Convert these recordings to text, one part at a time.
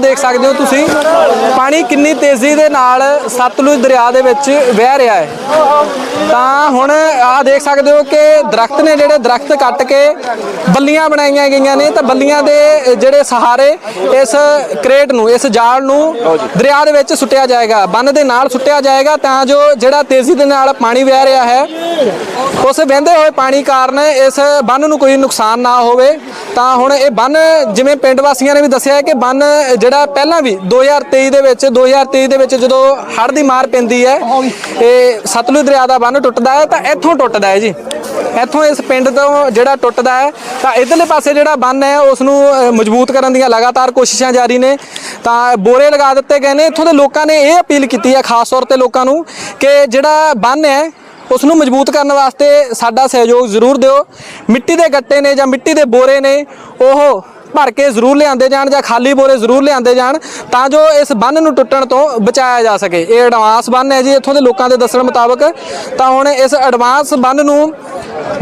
ਦੇਖ ਸਕਦੇ ਹੋ ਤੁਸੀਂ। ਪਾਣੀ ਕਿੰਨੀ ਤੇਜ਼ੀ ਦੇ ਨਾਲ ਸਤਲੁਜ ਦਰਿਆ ਦੇ ਵਿੱਚ ਵਹਿ ਰਿਹਾ ਹੈ। ਤਾਂ ਹੁਣ ਆਹ ਦੇਖ ਸਕਦੇ ਹੋ ਕਿ ਦਰਖਤ ਨੇ ਜਿਹੜੇ ਦਰਖਤ ਕੱਟ ਕੇ ਬੱਲੀਆਂ ਬਣਾਈਆਂ ਗਈਆਂ ਨੇ। ਤਾਂ ਬੱਲੀਆਂ ਦੇ ਜਿਹੜੇ ਸਹਾਰੇ ਇਸ ਕ੍ਰੇਟ ਨੂੰ, ਇਸ ਜਾਲ ਨੂੰ ਦਰਿਆ ਦੇ ਵਿੱਚ ਸੁੱਟਿਆ ਜਾਏਗਾ। ਬੰਨ ਦੇ ਨਾਲ ਸੁੱਟਿਆ ਜਾਏਗਾ ਤਾਂ ਜੋ ਜਿਹੜਾ ਤੇਜ਼ੀ ਦੇ ਨਾਲ ਪਾਣੀ ਵਹਿ ਰਿਹਾ ਹੈ ਉਸ ਵਹਿੰਦੇ ਹੋਏ ਪਾਣੀ ਕਾਰਨ ਇਸ ਬੰਨ ਨੂੰ ਕੋਈ ਨੁਕਸਾਨ ਨਾ ਹੋਵੇ। ਤਾਂ ਹੁਣ ਇਹ ਬੰਨ ਜਿਵੇਂ ਪਿੰਡ ਵਾਸੀਆਂ ਨੇ ਵੀ ਦੱਸਿਆ ਹੈ ਕਿ ਬੰਨ ਜਿਹੜਾ ਪਹਿਲਾਂ ਵੀ 2023 ਦੇ ਵਿੱਚ 2023 ਦੇ ਵਿੱਚ ਜਦੋਂ ਹੜ੍ਹ ਦੀ ਮਾਰ ਪੈਂਦੀ ਹੈ, ਇਹ ਸਤਲੁਜ ਦਰਿਆ ਦਾ ਬੰਨ ਟੁੱਟਦਾ ਹੈ ਤਾਂ ਇੱਥੋਂ ਟੁੱਟਦਾ ਹੈ ਜੀ। ਇੱਥੋਂ ਇਸ ਪਿੰਡ ਤੋਂ ਜਿਹੜਾ ਟੁੱਟਦਾ ਹੈ, ਤਾਂ ਇਧਰਲੇ ਪਾਸੇ ਜਿਹੜਾ ਬੰਨ ਹੈ, ਉਸ ਨੂੰ ਮਜ਼ਬੂਤ ਕਰਨ ਦੀਆਂ ਲਗਾਤਾਰ ਕੋਸ਼ਿਸ਼ਾਂ ਜਾਰੀ ਨੇ। ਤਾਂ ਬੋਰੇ ਲਗਾ ਦਿੱਤੇ ਗਏ ਨੇ। ਇੱਥੋਂ ਦੇ ਲੋਕਾਂ ਨੇ ਇਹ ਅਪੀਲ ਕੀਤੀ ਹੈ, ਖਾਸ ਤੌਰ ਤੇ ਲੋਕਾਂ ਨੂੰ, ਕਿ ਜਿਹੜਾ ਬੰਨ ਹੈ ਉਸ ਨੂੰ ਮਜ਼ਬੂਤ ਕਰਨ ਵਾਸਤੇ ਸਾਡਾ ਸਹਿਯੋਗ ਜ਼ਰੂਰ ਦਿਓ। ਮਿੱਟੀ ਦੇ ਗੱਟੇ ਨੇ ਜਾਂ ਮਿੱਟੀ ਦੇ ਬੋਰੇ ਨੇ, ਉਹ ਭਰ ਕੇ ਜ਼ਰੂਰ ਲਿਆਂਦੇ ਜਾਣ ਜਾਂ ਖਾਲੀ ਬੋਰੇ ਜ਼ਰੂਰ ਲਿਆਂਦੇ ਜਾਣ, ਤਾਂ ਜੋ ਇਸ ਬੰਨ ਨੂੰ ਟੁੱਟਣ ਤੋਂ ਬਚਾਇਆ ਜਾ ਸਕੇ। ਇਹ ਐਡਵਾਂਸ ਬੰਨ ਹੈ ਜੀ, ਇੱਥੋਂ ਦੇ ਲੋਕਾਂ ਦੇ ਦੱਸਣ ਮੁਤਾਬਕ। ਤਾਂ ਹੁਣ ਇਸ ਐਡਵਾਂਸ ਬੰਨ ਨੂੰ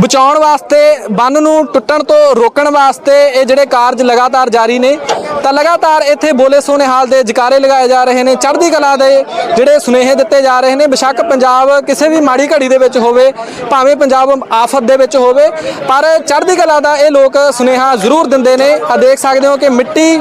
ਬਚਾਉਣ ਵਾਸਤੇ, ਬੰਨ ਨੂੰ ਟੁੱਟਣ ਤੋਂ ਰੋਕਣ ਵਾਸਤੇ ਇਹ ਜਿਹੜੇ ਕਾਰਜ ਲਗਾਤਾਰ ਜਾਰੀ ਨੇ ਤਾਂ ਲਗਾਤਾਰ ਇੱਥੇ ਬੋਲੇ ਸੋਨੇ ਹਾਲ ਦੇ ਜਕਾਰੇ ਲਗਾਏ ਜਾ ਰਹੇ ਨੇ, ਚੜ੍ਹਦੀ ਕਲਾ ਦੇ ਜਿਹੜੇ ਸੁਨੇਹੇ ਦਿੱਤੇ ਜਾ ਰਹੇ ਨੇ, ਬਿਸ਼ੱਕ ਪੰਜਾਬ ਕਿਸੇ ਵੀ ਮਾੜੀ ਘੜੀ ਦੇ ਵਿੱਚ ਹੋਵੇ, ਭਾਵੇਂ ਪੰਜਾਬ ਆਫਤ ਦੇ ਵਿੱਚ ਹੋਵੇ, ਪਰ ਚੜ੍ਹਦੀ ਕਲਾ ਦਾ ਇਹ ਲੋਕ ਸੁਨੇਹਾ ਜ਼ਰੂਰ ਦਿੰਦੇ ਨੇ। ਆ ਦੇਖ ਸਕਦੇ ਹੋ ਕਿ ਮਿੱਟੀ